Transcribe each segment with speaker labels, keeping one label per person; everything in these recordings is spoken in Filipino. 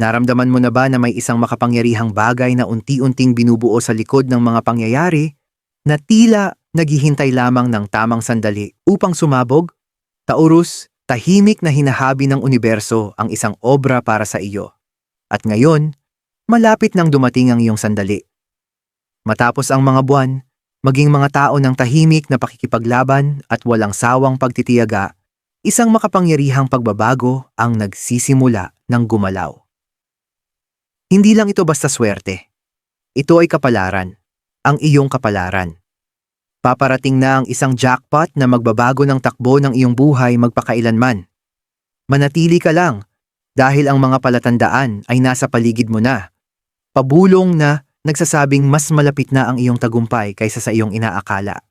Speaker 1: Naramdaman mo na ba na may isang makapangyarihang bagay na unti-unting binubuo sa likod ng mga pangyayari na tila naghihintay lamang ng tamang sandali upang sumabog? Taurus, tahimik na hinahabi ng universo ang isang obra para sa iyo. At ngayon, malapit nang dumating ang iyong sandali. Matapos ang mga buwan, maging mga tao ng tahimik na pakikipaglaban at walang sawang pagtitiyaga, isang makapangyarihang pagbabago ang nagsisimula ng gumalaw. Hindi lang ito basta swerte. Ito ay kapalaran. Ang iyong kapalaran. Paparating na ang isang jackpot na magbabago ng takbo ng iyong buhay magpakailanman. Manatili ka lang dahil ang mga palatandaan ay nasa paligid mo na. Pabulong na nagsasabing mas malapit na ang iyong tagumpay kaysa sa iyong inaakala.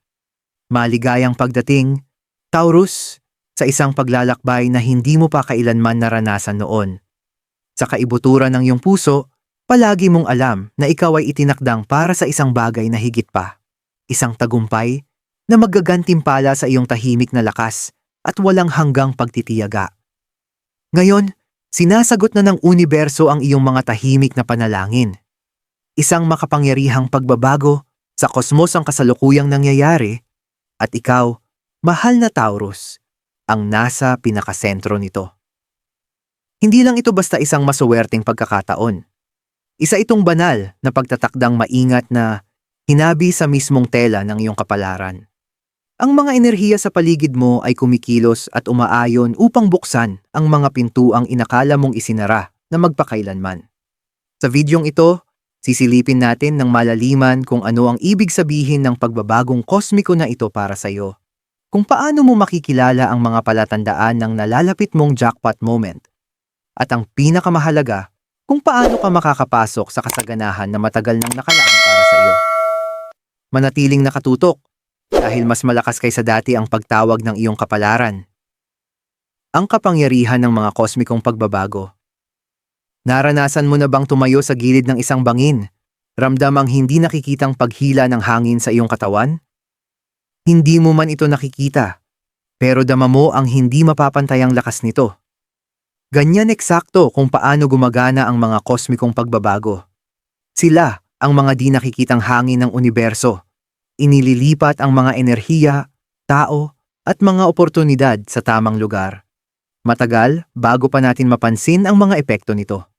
Speaker 1: Maligayang pagdating, Taurus, sa isang paglalakbay na hindi mo pa kailanman naranasan noon. Sa kaibuturan ng iyong puso, palagi mong alam na ikaw ay itinakdang para sa isang bagay na higit pa. Isang tagumpay na maggagantimpala sa iyong tahimik na lakas at walang hanggang pagtitiyaga. Ngayon, sinasagot na ng universo ang iyong mga tahimik na panalangin. Isang makapangyarihang pagbabago sa kosmos ang kasalukuyang nangyayari at ikaw, mahal na Taurus, ang nasa pinakasentro nito. Hindi lang ito basta isang masuwerteng pagkakataon. Isa itong banal na pagtatakdang maingat na hinabi sa mismong tela ng iyong kapalaran. Ang mga enerhiya sa paligid mo ay kumikilos at umaayon upang buksan ang mga pintuang inakala mong isinara na magpakailanman. Sa videong ito, sisilipin natin ng malaliman kung ano ang ibig sabihin ng pagbabagong kosmiko na ito para sa iyo. Kung paano mo makikilala ang mga palatandaan ng nalalapit mong jackpot moment at ang pinakamahalaga, kung paano ka makakapasok sa kasaganahan na matagal nang nakalaan para sa iyo. Manatiling nakatutok dahil mas malakas kaysa dati ang pagtawag ng iyong kapalaran. Ang kapangyarihan ng mga kosmikong pagbabago. Naranasan mo na bang tumayo sa gilid ng isang bangin? Ramdam ang hindi nakikitang paghila ng hangin sa iyong katawan? Hindi mo man ito nakikita, pero dama mo ang hindi mapapantayang lakas nito. Ganyan eksakto kung paano gumagana ang mga kosmikong pagbabago. Sila ang mga di nakikitang hangin ng universo. Inililipat ang mga enerhiya, tao, at mga oportunidad sa tamang lugar. Matagal bago pa natin mapansin ang mga epekto nito.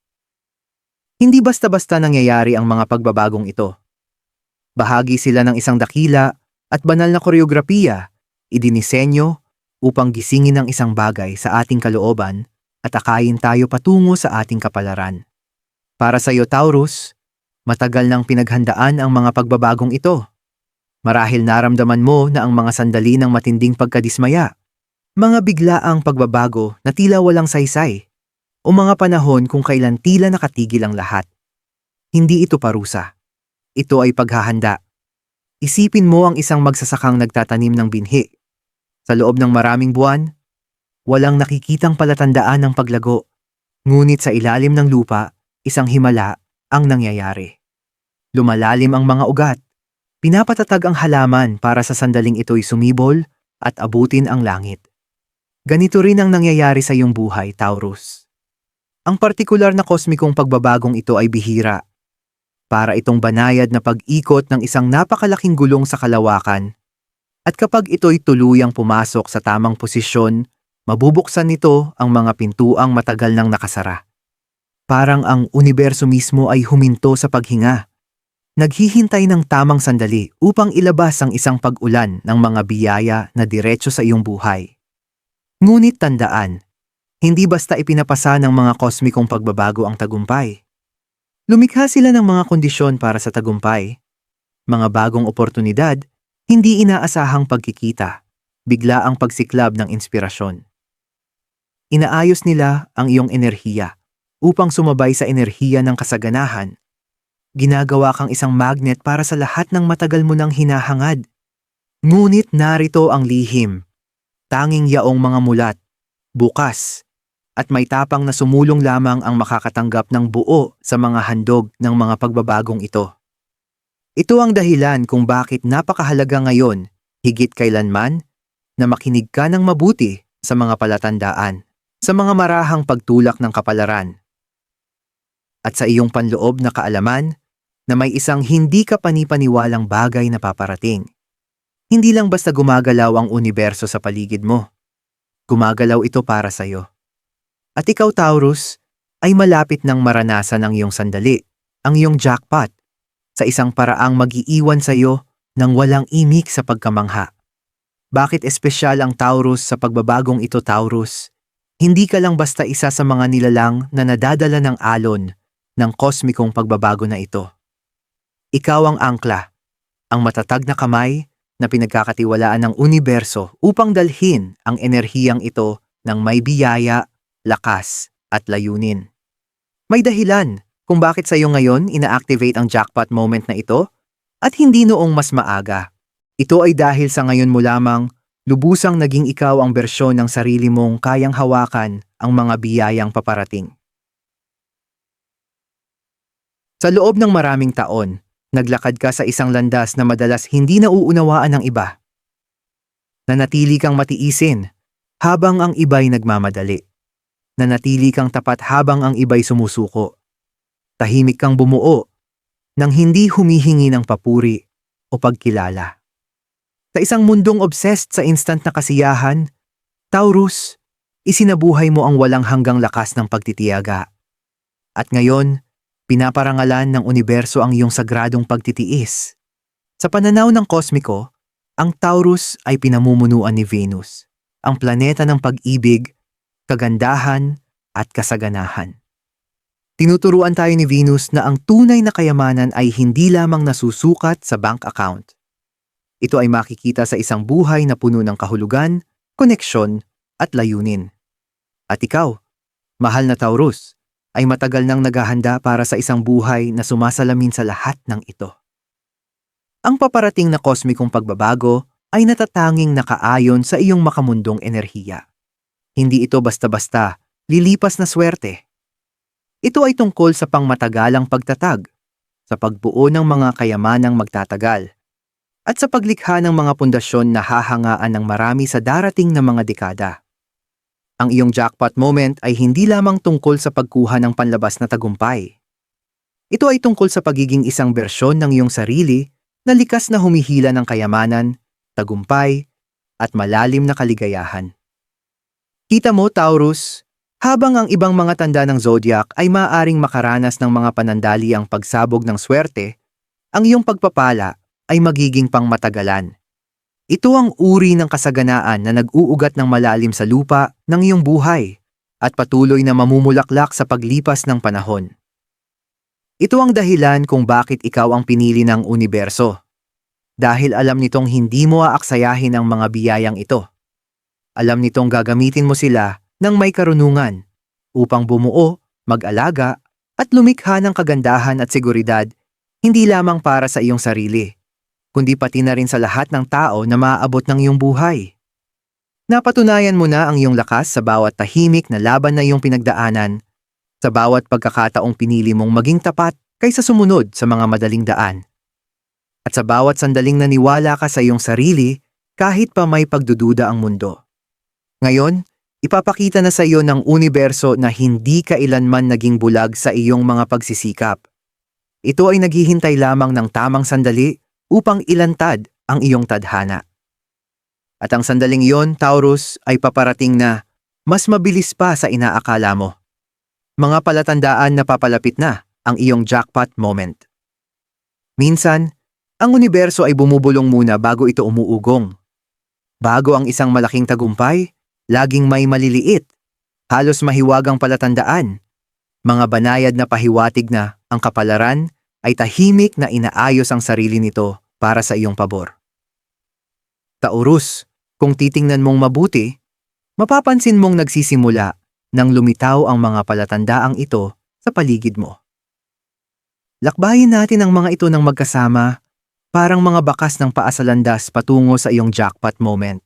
Speaker 1: Hindi basta-basta nangyayari ang mga pagbabagong ito. Bahagi sila ng isang dakila at banal na koreografiya, idinisenyo upang gisingin ang isang bagay sa ating kalooban at akayin tayo patungo sa ating kapalaran. Para sa iyo, Taurus, matagal nang pinaghandaan ang mga pagbabagong ito. Marahil naramdaman mo na ang mga sandali ng matinding pagkadismaya, mga biglaang pagbabago na tila walang saysay, o mga panahon kung kailan tila nakatigil ang lahat. Hindi ito parusa. Ito ay paghahanda. Isipin mo ang isang magsasakang nagtatanim ng binhi. Sa loob ng maraming buwan, Walang nakikitang palatandaan ng paglago. Ngunit sa ilalim ng lupa, isang himala ang nangyayari. Lumalalim ang mga ugat. Pinapatatag ang halaman para sa sandaling ito'y sumibol at abutin ang langit. Ganito rin ang nangyayari sa iyong buhay, Taurus. Ang partikular na kosmikong pagbabagong ito ay bihira. Para itong banayad na pag-ikot ng isang napakalaking gulong sa kalawakan. At kapag ito'y tuluyang pumasok sa tamang posisyon mabubuksan nito ang mga pintuang matagal nang nakasara. Parang ang universo mismo ay huminto sa paghinga. Naghihintay ng tamang sandali upang ilabas ang isang pag-ulan ng mga biyaya na diretso sa iyong buhay. Ngunit tandaan, hindi basta ipinapasa ng mga kosmikong pagbabago ang tagumpay. Lumikha sila ng mga kondisyon para sa tagumpay. Mga bagong oportunidad, hindi inaasahang pagkikita, bigla ang pagsiklab ng inspirasyon. Inaayos nila ang iyong enerhiya upang sumabay sa enerhiya ng kasaganahan. Ginagawa kang isang magnet para sa lahat ng matagal mo nang hinahangad. Ngunit narito ang lihim. Tanging yaong mga mulat, bukas, at may tapang na sumulong lamang ang makakatanggap ng buo sa mga handog ng mga pagbabagong ito. Ito ang dahilan kung bakit napakahalaga ngayon, higit kailanman, na makinig ka ng mabuti sa mga palatandaan sa mga marahang pagtulak ng kapalaran. at sa iyong panloob na kaalaman na may isang hindi ka panipaniwalang bagay na paparating. Hindi lang basta gumagalaw ang universo sa paligid mo. Gumagalaw ito para sa iyo. At ikaw, Taurus, ay malapit ng maranasan ang iyong sandali, ang iyong jackpot, sa isang paraang magiiwan sa iyo ng walang imik sa pagkamangha. Bakit espesyal ang Taurus sa pagbabagong ito, Taurus? Hindi ka lang basta isa sa mga nilalang na nadadala ng alon ng kosmikong pagbabago na ito. Ikaw ang angkla, ang matatag na kamay na pinagkakatiwalaan ng universo upang dalhin ang enerhiyang ito ng may biyaya, lakas, at layunin. May dahilan kung bakit sa iyo ngayon ina-activate ang jackpot moment na ito at hindi noong mas maaga. Ito ay dahil sa ngayon mo lamang lubusang naging ikaw ang bersyon ng sarili mong kayang hawakan ang mga biyayang paparating. Sa loob ng maraming taon, naglakad ka sa isang landas na madalas hindi nauunawaan ng iba. Nanatili kang matiisin habang ang iba'y nagmamadali. Nanatili kang tapat habang ang iba'y sumusuko. Tahimik kang bumuo nang hindi humihingi ng papuri o pagkilala. Sa isang mundong obsessed sa instant na kasiyahan, Taurus, isinabuhay mo ang walang hanggang lakas ng pagtitiyaga. At ngayon, pinaparangalan ng universo ang iyong sagradong pagtitiis. Sa pananaw ng kosmiko, ang Taurus ay pinamumunuan ni Venus, ang planeta ng pag-ibig, kagandahan, at kasaganahan. Tinuturuan tayo ni Venus na ang tunay na kayamanan ay hindi lamang nasusukat sa bank account. Ito ay makikita sa isang buhay na puno ng kahulugan, koneksyon, at layunin. At ikaw, mahal na Taurus, ay matagal nang naghahanda para sa isang buhay na sumasalamin sa lahat ng ito. Ang paparating na kosmikong pagbabago ay natatanging nakaayon sa iyong makamundong enerhiya. Hindi ito basta-basta, lilipas na swerte. Ito ay tungkol sa pangmatagalang pagtatag, sa pagbuo ng mga kayamanang magtatagal, at sa paglikha ng mga pundasyon na hahangaan ng marami sa darating na mga dekada. Ang iyong jackpot moment ay hindi lamang tungkol sa pagkuha ng panlabas na tagumpay. Ito ay tungkol sa pagiging isang bersyon ng iyong sarili na likas na humihila ng kayamanan, tagumpay, at malalim na kaligayahan. Kita mo, Taurus, habang ang ibang mga tanda ng zodiac ay maaaring makaranas ng mga panandaliang pagsabog ng swerte, ang iyong pagpapala ay magiging pangmatagalan. Ito ang uri ng kasaganaan na nag-uugat ng malalim sa lupa ng iyong buhay at patuloy na mamumulaklak sa paglipas ng panahon. Ito ang dahilan kung bakit ikaw ang pinili ng universo. Dahil alam nitong hindi mo aaksayahin ang mga biyayang ito. Alam nitong gagamitin mo sila ng may karunungan upang bumuo, mag-alaga, at lumikha ng kagandahan at seguridad hindi lamang para sa iyong sarili, kundi pati na rin sa lahat ng tao na maaabot ng iyong buhay. Napatunayan mo na ang iyong lakas sa bawat tahimik na laban na iyong pinagdaanan, sa bawat pagkakataong pinili mong maging tapat kaysa sumunod sa mga madaling daan. At sa bawat sandaling naniwala ka sa iyong sarili kahit pa may pagdududa ang mundo. Ngayon, ipapakita na sa iyo ng universo na hindi ka ilanman naging bulag sa iyong mga pagsisikap. Ito ay naghihintay lamang ng tamang sandali upang ilantad ang iyong tadhana. At ang sandaling iyon, Taurus, ay paparating na mas mabilis pa sa inaakala mo. Mga palatandaan na papalapit na ang iyong jackpot moment. Minsan, ang universo ay bumubulong muna bago ito umuugong. Bago ang isang malaking tagumpay, laging may maliliit, halos mahiwagang palatandaan. Mga banayad na pahiwatig na ang kapalaran ay tahimik na inaayos ang sarili nito para sa iyong pabor. Taurus, kung titingnan mong mabuti, mapapansin mong nagsisimula nang lumitaw ang mga palatandaang ito sa paligid mo. Lakbayin natin ang mga ito ng magkasama, parang mga bakas ng paasalandas patungo sa iyong jackpot moment.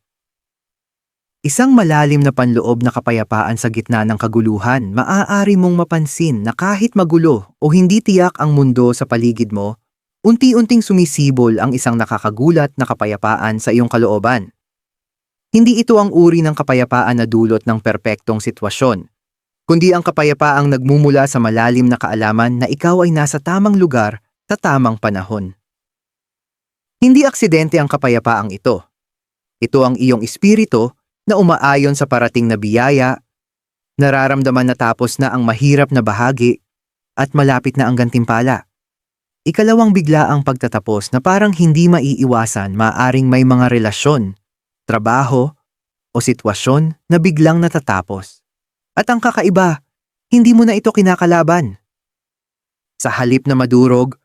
Speaker 1: Isang malalim na panloob na kapayapaan sa gitna ng kaguluhan, maaari mong mapansin na kahit magulo o hindi tiyak ang mundo sa paligid mo, unti-unting sumisibol ang isang nakakagulat na kapayapaan sa iyong kalooban. Hindi ito ang uri ng kapayapaan na dulot ng perpektong sitwasyon, kundi ang kapayapaang nagmumula sa malalim na kaalaman na ikaw ay nasa tamang lugar sa tamang panahon. Hindi aksidente ang kapayapaang ito. Ito ang iyong espiritu na umaayon sa parating na biyaya, nararamdaman na tapos na ang mahirap na bahagi at malapit na ang gantimpala. Ikalawang bigla ang pagtatapos na parang hindi maiiwasan maaring may mga relasyon, trabaho, o sitwasyon na biglang natatapos. At ang kakaiba, hindi mo na ito kinakalaban. Sa halip na madurog,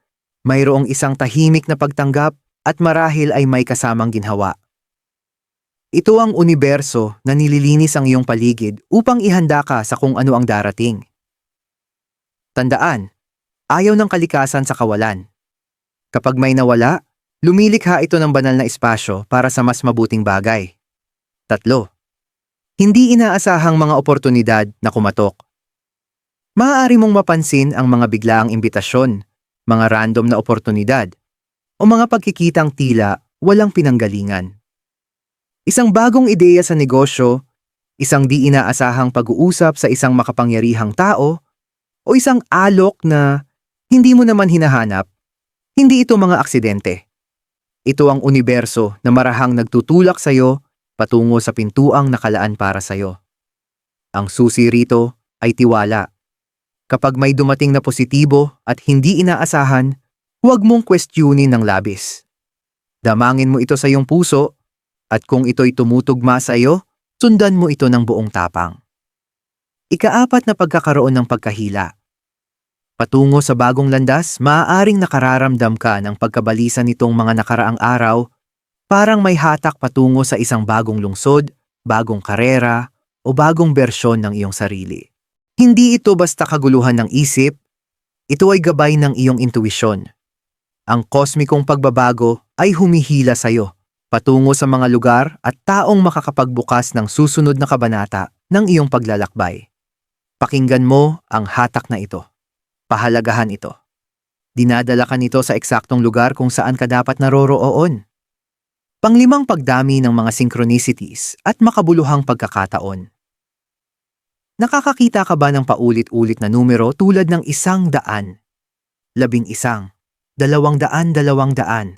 Speaker 1: mayroong isang tahimik na pagtanggap at marahil ay may kasamang ginhawa. Ito ang universo na nililinis ang iyong paligid upang ihanda ka sa kung ano ang darating. Tandaan, ayaw ng kalikasan sa kawalan. Kapag may nawala, lumilikha ito ng banal na espasyo para sa mas mabuting bagay. Tatlo, hindi inaasahang mga oportunidad na kumatok. Maaari mong mapansin ang mga biglaang imbitasyon, mga random na oportunidad, o mga pagkikitang tila walang pinanggalingan. Isang bagong ideya sa negosyo, isang di inaasahang pag-uusap sa isang makapangyarihang tao, o isang alok na hindi mo naman hinahanap, hindi ito mga aksidente. Ito ang universo na marahang nagtutulak sa iyo patungo sa pintuang nakalaan para sa iyo. Ang susi rito ay tiwala. Kapag may dumating na positibo at hindi inaasahan, huwag mong questionin ng labis. Damangin mo ito sa iyong puso at kung ito'y tumutugma sa iyo, sundan mo ito ng buong tapang. Ikaapat na pagkakaroon ng pagkahila. Patungo sa bagong landas, maaaring nakararamdam ka ng pagkabalisa nitong mga nakaraang araw, parang may hatak patungo sa isang bagong lungsod, bagong karera, o bagong bersyon ng iyong sarili. Hindi ito basta kaguluhan ng isip, ito ay gabay ng iyong intuisyon. Ang kosmikong pagbabago ay humihila sa iyo, patungo sa mga lugar at taong makakapagbukas ng susunod na kabanata ng iyong paglalakbay. Pakinggan mo ang hatak na ito. Pahalagahan ito. Dinadala ka nito sa eksaktong lugar kung saan ka dapat naroroon. Panglimang pagdami ng mga synchronicities at makabuluhang pagkakataon. Nakakakita ka ba ng paulit-ulit na numero tulad ng isang daan, labing isang, dalawang daan, dalawang daan,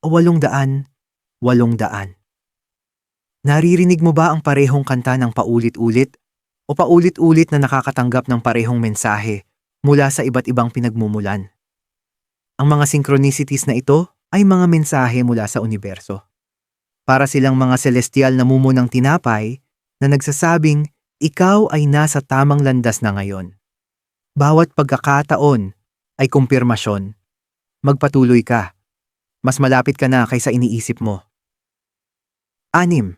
Speaker 1: o walong daan, walong daan? Naririnig mo ba ang parehong kanta ng paulit-ulit o paulit-ulit na nakakatanggap ng parehong mensahe mula sa iba't ibang pinagmumulan? Ang mga synchronicities na ito ay mga mensahe mula sa universo. Para silang mga celestial na mumo ng tinapay na nagsasabing ikaw ay nasa tamang landas na ngayon. Bawat pagkakataon ay kumpirmasyon. Magpatuloy ka. Mas malapit ka na kaysa iniisip mo. Anim.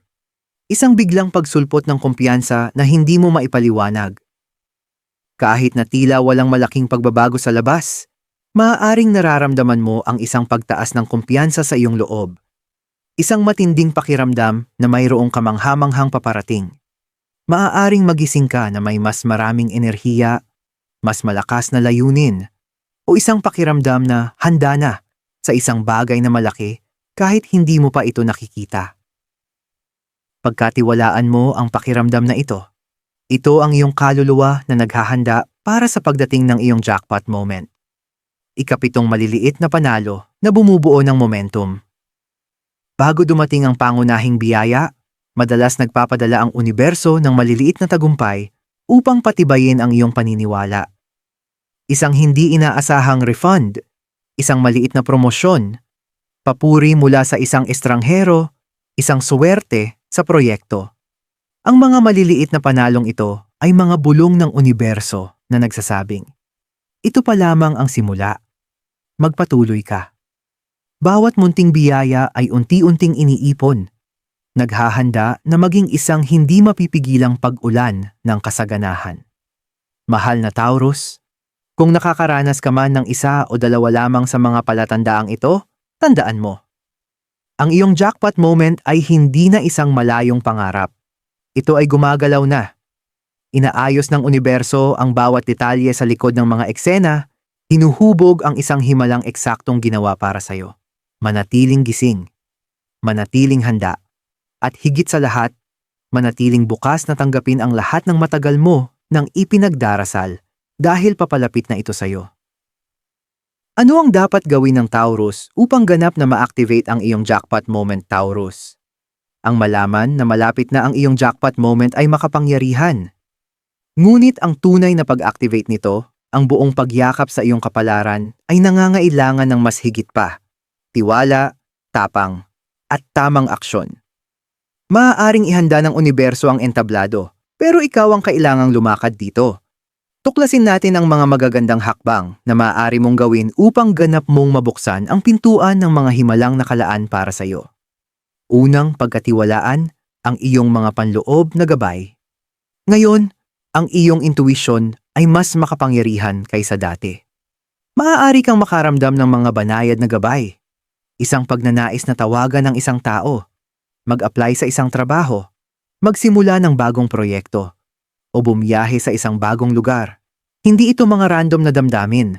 Speaker 1: Isang biglang pagsulpot ng kumpiyansa na hindi mo maipaliwanag. Kahit na tila walang malaking pagbabago sa labas, maaaring nararamdaman mo ang isang pagtaas ng kumpiyansa sa iyong loob. Isang matinding pakiramdam na mayroong kamanghamanghang paparating maaaring magising ka na may mas maraming enerhiya, mas malakas na layunin, o isang pakiramdam na handa na sa isang bagay na malaki kahit hindi mo pa ito nakikita. Pagkatiwalaan mo ang pakiramdam na ito, ito ang iyong kaluluwa na naghahanda para sa pagdating ng iyong jackpot moment. Ikapitong maliliit na panalo na bumubuo ng momentum. Bago dumating ang pangunahing biyaya, Madalas nagpapadala ang universo ng maliliit na tagumpay upang patibayin ang iyong paniniwala. Isang hindi inaasahang refund, isang maliit na promosyon, papuri mula sa isang estranghero, isang suwerte sa proyekto. Ang mga maliliit na panalong ito ay mga bulong ng universo na nagsasabing, ito pa lamang ang simula. Magpatuloy ka. Bawat munting biyaya ay unti-unting iniipon naghahanda na maging isang hindi mapipigilang pag-ulan ng kasaganahan. Mahal na Taurus, kung nakakaranas ka man ng isa o dalawa lamang sa mga palatandaang ito, tandaan mo. Ang iyong jackpot moment ay hindi na isang malayong pangarap. Ito ay gumagalaw na. Inaayos ng universo ang bawat detalye sa likod ng mga eksena, hinuhubog ang isang himalang eksaktong ginawa para sa'yo. Manatiling gising. Manatiling handa at higit sa lahat, manatiling bukas na tanggapin ang lahat ng matagal mo ng ipinagdarasal dahil papalapit na ito sa'yo. Ano ang dapat gawin ng Taurus upang ganap na ma-activate ang iyong jackpot moment Taurus? Ang malaman na malapit na ang iyong jackpot moment ay makapangyarihan. Ngunit ang tunay na pag-activate nito, ang buong pagyakap sa iyong kapalaran, ay nangangailangan ng mas higit pa. Tiwala, tapang, at tamang aksyon. Maaaring ihanda ng universo ang entablado, pero ikaw ang kailangang lumakad dito. Tuklasin natin ang mga magagandang hakbang na maaari mong gawin upang ganap mong mabuksan ang pintuan ng mga himalang nakalaan para sa iyo. Unang pagkatiwalaan ang iyong mga panloob na gabay. Ngayon, ang iyong intuition ay mas makapangyarihan kaysa dati. Maaari kang makaramdam ng mga banayad na gabay. Isang pagnanais na tawagan ng isang tao, mag-apply sa isang trabaho, magsimula ng bagong proyekto, o bumiyahe sa isang bagong lugar. Hindi ito mga random na damdamin.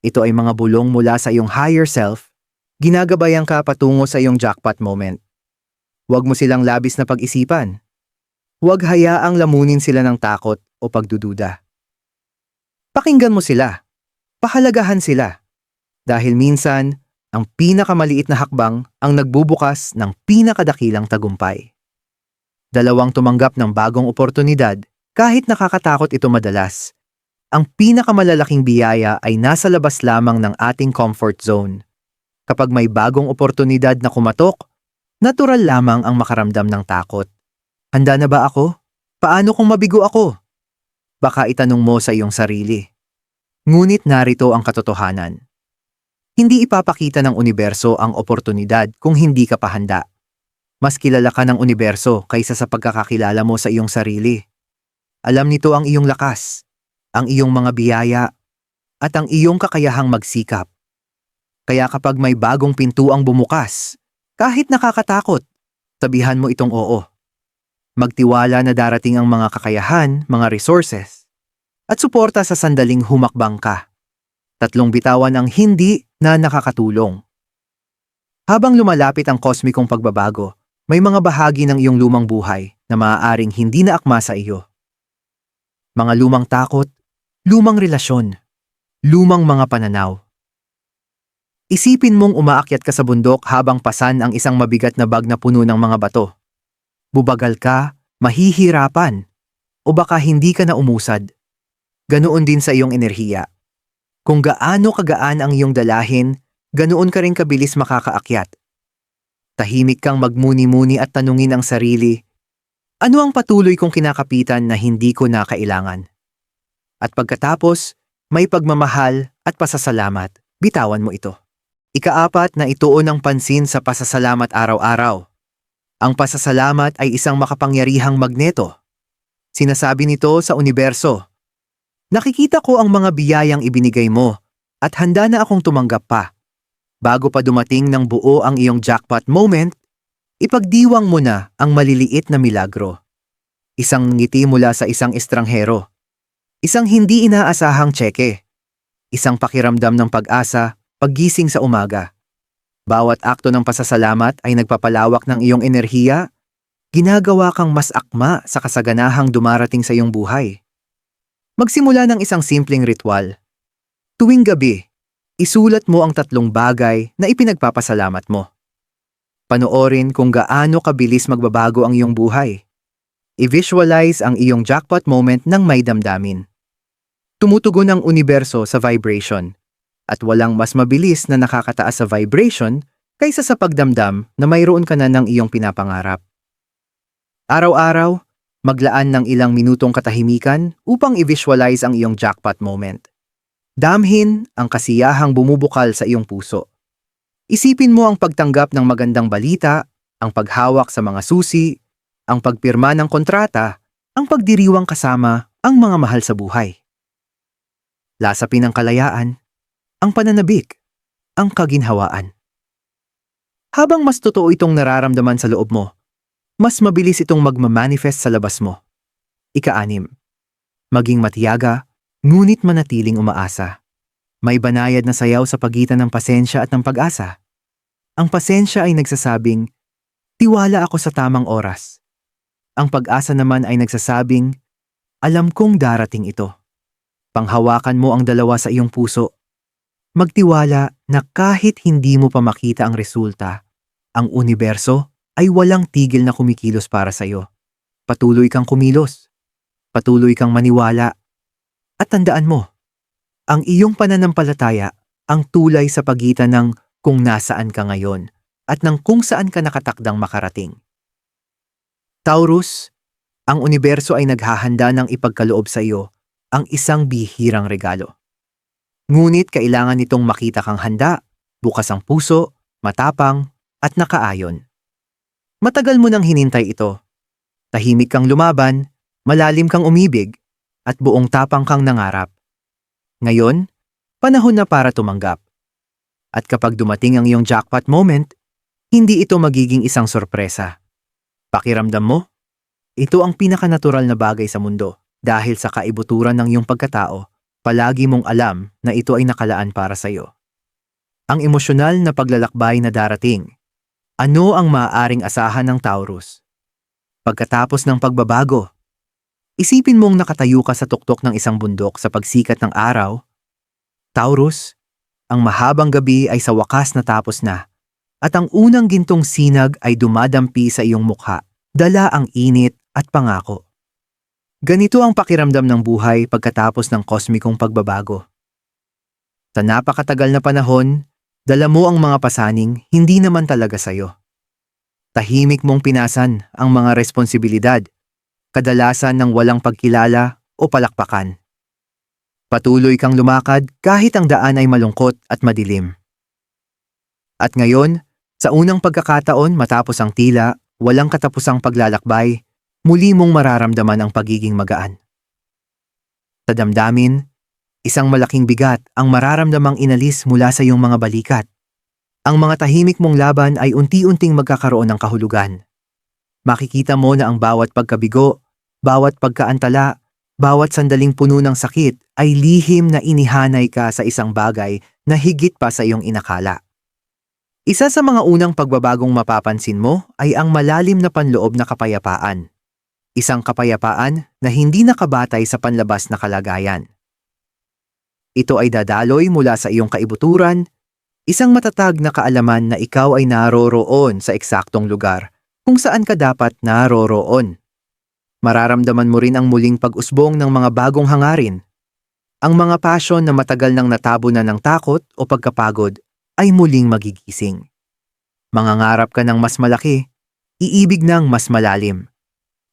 Speaker 1: Ito ay mga bulong mula sa iyong higher self, ginagabayan ka patungo sa iyong jackpot moment. Huwag mo silang labis na pag-isipan. Huwag hayaang lamunin sila ng takot o pagdududa. Pakinggan mo sila. Pahalagahan sila. Dahil minsan, ang pinakamaliit na hakbang ang nagbubukas ng pinakadakilang tagumpay. Dalawang tumanggap ng bagong oportunidad kahit nakakatakot ito madalas. Ang pinakamalalaking biyaya ay nasa labas lamang ng ating comfort zone. Kapag may bagong oportunidad na kumatok, natural lamang ang makaramdam ng takot. Handa na ba ako? Paano kung mabigo ako? Baka itanong mo sa iyong sarili. Ngunit narito ang katotohanan. Hindi ipapakita ng universo ang oportunidad kung hindi ka pa handa. Mas kilala ka ng universo kaysa sa pagkakakilala mo sa iyong sarili. Alam nito ang iyong lakas, ang iyong mga biyaya, at ang iyong kakayahang magsikap. Kaya kapag may bagong pintuang bumukas, kahit nakakatakot, sabihan mo itong oo. Magtiwala na darating ang mga kakayahan, mga resources, at suporta sa sandaling humakbang ka. Tatlong bitawan ang hindi na nakakatulong. Habang lumalapit ang kosmikong pagbabago, may mga bahagi ng iyong lumang buhay na maaaring hindi na akma sa iyo. Mga lumang takot, lumang relasyon, lumang mga pananaw. Isipin mong umaakyat ka sa bundok habang pasan ang isang mabigat na bag na puno ng mga bato. Bubagal ka, mahihirapan, o baka hindi ka na umusad. Ganoon din sa iyong enerhiya. Kung gaano kagaan ang iyong dalahin, ganoon ka rin kabilis makakaakyat. Tahimik kang magmuni-muni at tanungin ang sarili, ano ang patuloy kong kinakapitan na hindi ko na kailangan? At pagkatapos, may pagmamahal at pasasalamat, bitawan mo ito. Ikaapat na ituon ang pansin sa pasasalamat araw-araw. Ang pasasalamat ay isang makapangyarihang magneto. Sinasabi nito sa universo. Nakikita ko ang mga biyayang ibinigay mo at handa na akong tumanggap pa. Bago pa dumating ng buo ang iyong jackpot moment, ipagdiwang mo na ang maliliit na milagro. Isang ngiti mula sa isang estranghero. Isang hindi inaasahang tseke. Isang pakiramdam ng pag-asa paggising sa umaga. Bawat akto ng pasasalamat ay nagpapalawak ng iyong enerhiya, ginagawa kang mas akma sa kasaganahang dumarating sa iyong buhay. Magsimula ng isang simpleng ritual. Tuwing gabi, isulat mo ang tatlong bagay na ipinagpapasalamat mo. Panoorin kung gaano kabilis magbabago ang iyong buhay. I-visualize ang iyong jackpot moment ng may damdamin. Tumutugon ang universo sa vibration at walang mas mabilis na nakakataas sa vibration kaysa sa pagdamdam na mayroon ka na ng iyong pinapangarap. Araw-araw, maglaan ng ilang minutong katahimikan upang i-visualize ang iyong jackpot moment. Damhin ang kasiyahang bumubukal sa iyong puso. Isipin mo ang pagtanggap ng magandang balita, ang paghawak sa mga susi, ang pagpirma ng kontrata, ang pagdiriwang kasama ang mga mahal sa buhay. Lasapin ang kalayaan, ang pananabik, ang kaginhawaan. Habang mas totoo itong nararamdaman sa loob mo, mas mabilis itong magmamanifest sa labas mo. Ika-anim. Maging matiyaga, ngunit manatiling umaasa. May banayad na sayaw sa pagitan ng pasensya at ng pag-asa. Ang pasensya ay nagsasabing, tiwala ako sa tamang oras. Ang pag-asa naman ay nagsasabing, alam kong darating ito. Panghawakan mo ang dalawa sa iyong puso. Magtiwala na kahit hindi mo pa makita ang resulta, ang universo ay walang tigil na kumikilos para sa iyo. Patuloy kang kumilos. Patuloy kang maniwala. At tandaan mo, ang iyong pananampalataya ang tulay sa pagitan ng kung nasaan ka ngayon at ng kung saan ka nakatakdang makarating. Taurus, ang universo ay naghahanda ng ipagkaloob sa iyo ang isang bihirang regalo. Ngunit kailangan nitong makita kang handa, bukas ang puso, matapang, at nakaayon. Matagal mo nang hinintay ito. Tahimik kang lumaban, malalim kang umibig, at buong tapang kang nangarap. Ngayon, panahon na para tumanggap. At kapag dumating ang iyong jackpot moment, hindi ito magiging isang sorpresa. Pakiramdam mo? Ito ang pinakanatural na bagay sa mundo dahil sa kaibuturan ng iyong pagkatao, palagi mong alam na ito ay nakalaan para sa iyo. Ang emosyonal na paglalakbay na darating. Ano ang maaaring asahan ng Taurus? Pagkatapos ng pagbabago, isipin mong nakatayo ka sa tuktok ng isang bundok sa pagsikat ng araw. Taurus, ang mahabang gabi ay sa wakas natapos na at ang unang gintong sinag ay dumadampi sa iyong mukha, dala ang init at pangako. Ganito ang pakiramdam ng buhay pagkatapos ng kosmikong pagbabago. Sa napakatagal na panahon, dala mo ang mga pasaning hindi naman talaga sayo. Tahimik mong pinasan ang mga responsibilidad, kadalasan ng walang pagkilala o palakpakan. Patuloy kang lumakad kahit ang daan ay malungkot at madilim. At ngayon, sa unang pagkakataon matapos ang tila, walang katapusang paglalakbay, muli mong mararamdaman ang pagiging magaan. Sa damdamin, isang malaking bigat ang mararamdamang inalis mula sa iyong mga balikat. Ang mga tahimik mong laban ay unti-unting magkakaroon ng kahulugan. Makikita mo na ang bawat pagkabigo, bawat pagkaantala, bawat sandaling puno ng sakit ay lihim na inihanay ka sa isang bagay na higit pa sa iyong inakala. Isa sa mga unang pagbabagong mapapansin mo ay ang malalim na panloob na kapayapaan. Isang kapayapaan na hindi nakabatay sa panlabas na kalagayan. Ito ay dadaloy mula sa iyong kaibuturan, isang matatag na kaalaman na ikaw ay naroroon sa eksaktong lugar kung saan ka dapat naroroon. Mararamdaman mo rin ang muling pag-usbong ng mga bagong hangarin. Ang mga pasyon na matagal nang natabo na ng takot o pagkapagod ay muling magigising. Mangangarap ka ng mas malaki, iibig ng mas malalim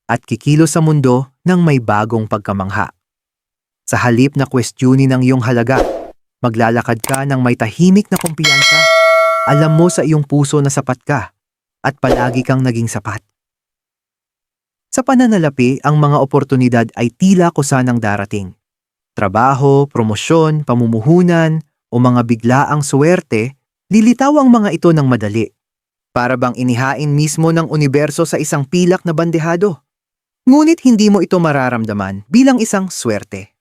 Speaker 1: at kikilos sa mundo ng may bagong pagkamangha. Sa halip na kwestiyonin ng iyong halaga, maglalakad ka ng may tahimik na kumpiyansa, alam mo sa iyong puso na sapat ka at palagi kang naging sapat. Sa pananalapi, ang mga oportunidad ay tila kusanang darating. Trabaho, promosyon, pamumuhunan, o mga biglaang suwerte, lilitaw ang mga ito ng madali. Para bang inihain mismo ng universo sa isang pilak na bandehado. Ngunit hindi mo ito mararamdaman bilang isang swerte.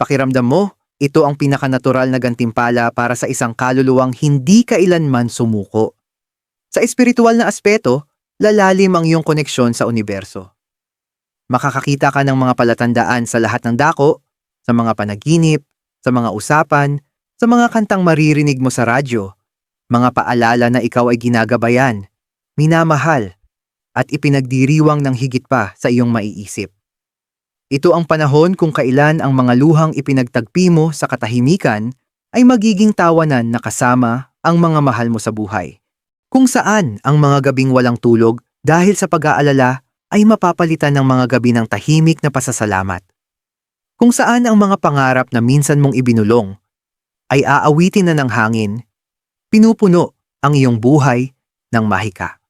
Speaker 1: Pakiramdam mo, ito ang pinakanatural na gantimpala para sa isang kaluluwang hindi kailanman sumuko. Sa espiritual na aspeto, lalalim ang iyong koneksyon sa universo. Makakakita ka ng mga palatandaan sa lahat ng dako, sa mga panaginip, sa mga usapan, sa mga kantang maririnig mo sa radyo, mga paalala na ikaw ay ginagabayan, minamahal, at ipinagdiriwang ng higit pa sa iyong maiisip. Ito ang panahon kung kailan ang mga luhang ipinagtagpi mo sa katahimikan ay magiging tawanan na kasama ang mga mahal mo sa buhay. Kung saan ang mga gabing walang tulog dahil sa pag-aalala ay mapapalitan ng mga gabi ng tahimik na pasasalamat. Kung saan ang mga pangarap na minsan mong ibinulong ay aawitin na ng hangin, pinupuno ang iyong buhay ng mahika.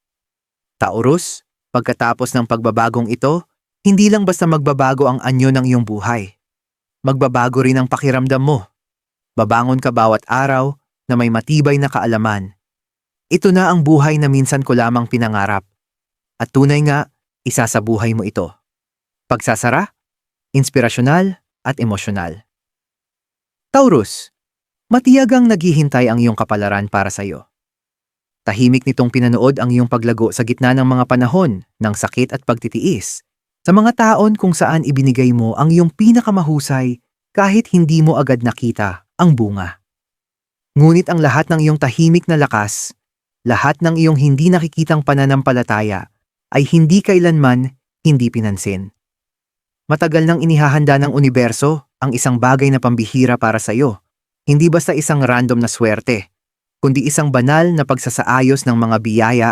Speaker 1: Taurus, pagkatapos ng pagbabagong ito, hindi lang basta magbabago ang anyo ng iyong buhay. Magbabago rin ang pakiramdam mo. Babangon ka bawat araw na may matibay na kaalaman. Ito na ang buhay na minsan ko lamang pinangarap. At tunay nga, isa sa buhay mo ito. Pagsasara, inspirasyonal at emosyonal. Taurus, matiyagang naghihintay ang iyong kapalaran para sa iyo. Tahimik nitong pinanood ang iyong paglago sa gitna ng mga panahon ng sakit at pagtitiis. Sa mga taon kung saan ibinigay mo ang iyong pinakamahusay kahit hindi mo agad nakita ang bunga. Ngunit ang lahat ng iyong tahimik na lakas, lahat ng iyong hindi nakikitang pananampalataya, ay hindi kailanman hindi pinansin. Matagal nang inihahanda ng universo ang isang bagay na pambihira para sa iyo, hindi basta isang random na swerte, kundi isang banal na pagsasaayos ng mga biyaya,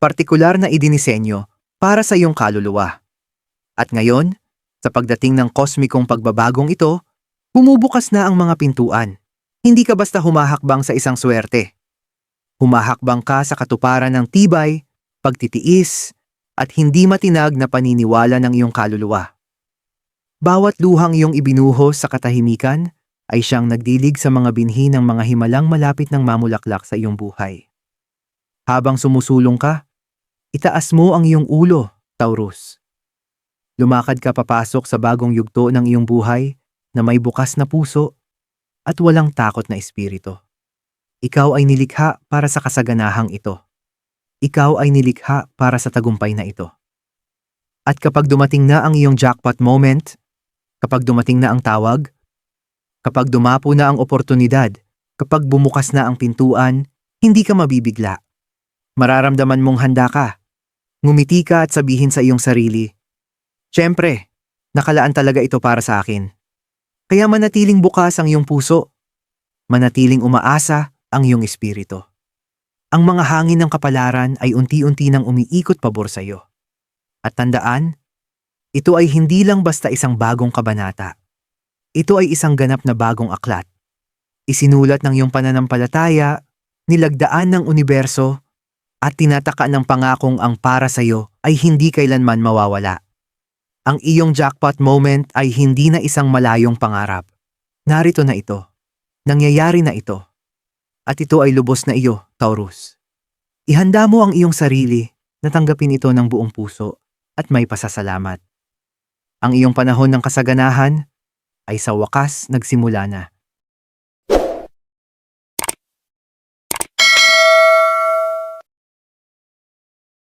Speaker 1: partikular na idinisenyo para sa iyong kaluluwa. At ngayon, sa pagdating ng kosmikong pagbabagong ito, bumubukas na ang mga pintuan. Hindi ka basta humahakbang sa isang swerte. Humahakbang ka sa katuparan ng tibay, pagtitiis, at hindi matinag na paniniwala ng iyong kaluluwa. Bawat luhang iyong ibinuhos sa katahimikan ay siyang nagdilig sa mga binhi ng mga himalang malapit ng mamulaklak sa iyong buhay. Habang sumusulong ka, itaas mo ang iyong ulo, Taurus. Lumakad ka papasok sa bagong yugto ng iyong buhay na may bukas na puso at walang takot na espiritu. Ikaw ay nilikha para sa kasaganahang ito. Ikaw ay nilikha para sa tagumpay na ito. At kapag dumating na ang iyong jackpot moment, kapag dumating na ang tawag, kapag dumapo na ang oportunidad, kapag bumukas na ang pintuan, hindi ka mabibigla. Mararamdaman mong handa ka. Ngumiti ka at sabihin sa iyong sarili, Siyempre, nakalaan talaga ito para sa akin. Kaya manatiling bukas ang iyong puso. Manatiling umaasa ang iyong espiritu. Ang mga hangin ng kapalaran ay unti-unti nang umiikot pabor sa iyo. At tandaan, ito ay hindi lang basta isang bagong kabanata. Ito ay isang ganap na bagong aklat. Isinulat ng iyong pananampalataya, nilagdaan ng universo, at tinataka ng pangakong ang para sa iyo ay hindi kailanman mawawala. Ang iyong jackpot moment ay hindi na isang malayong pangarap. Narito na ito. Nangyayari na ito. At ito ay lubos na iyo, Taurus. Ihanda mo ang iyong sarili na tanggapin ito ng buong puso at may pasasalamat. Ang iyong panahon ng kasaganahan ay sa wakas nagsimula na.